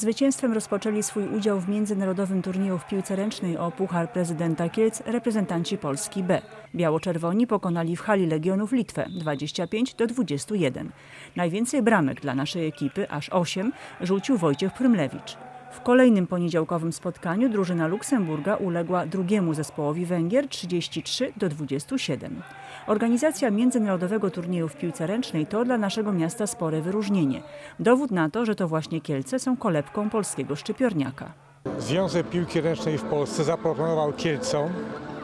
Zwycięstwem rozpoczęli swój udział w międzynarodowym turnieju w piłce ręcznej o Puchar Prezydenta Kielc reprezentanci Polski B. Biało-czerwoni pokonali w hali Legionów Litwę 25 do 21. Najwięcej bramek dla naszej ekipy, aż 8, rzucił Wojciech Prymlewicz. W kolejnym poniedziałkowym spotkaniu drużyna Luksemburga uległa drugiemu zespołowi Węgier 33 do 27. Organizacja międzynarodowego turnieju w piłce ręcznej to dla naszego miasta spore wyróżnienie. Dowód na to, że to właśnie Kielce są kolebką polskiego szczypiorniaka. Związek Piłki Ręcznej w Polsce zaproponował Kielcom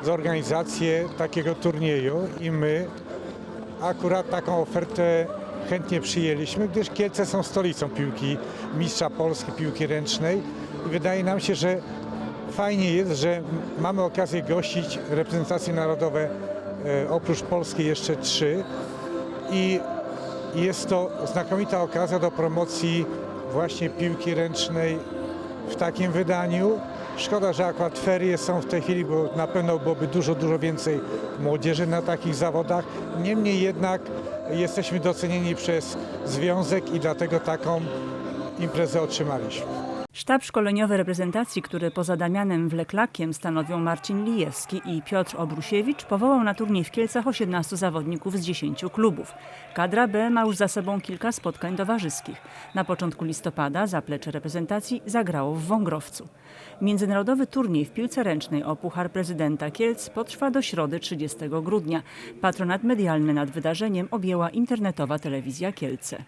zorganizację takiego turnieju i my akurat taką ofertę chętnie przyjęliśmy, gdyż Kielce są stolicą piłki mistrza Polski piłki ręcznej i wydaje nam się, że fajnie jest, że mamy okazję gościć reprezentacje narodowe e, oprócz Polski jeszcze trzy i jest to znakomita okazja do promocji właśnie piłki ręcznej w takim wydaniu. Szkoda, że akurat ferie są w tej chwili, bo na pewno byłoby dużo, dużo więcej młodzieży na takich zawodach. Niemniej jednak jesteśmy docenieni przez związek i dlatego taką imprezę otrzymaliśmy. Sztab szkoleniowy reprezentacji, który poza Damianem Wleklakiem stanowią Marcin Lijewski i Piotr Obrusiewicz, powołał na turniej w Kielcach 18 zawodników z 10 klubów. Kadra B ma już za sobą kilka spotkań towarzyskich. Na początku listopada zaplecze reprezentacji zagrało w Wągrowcu. Międzynarodowy turniej w piłce ręcznej o Puchar Prezydenta Kielc potrwa do środy 30 grudnia. Patronat medialny nad wydarzeniem objęła internetowa telewizja Kielce.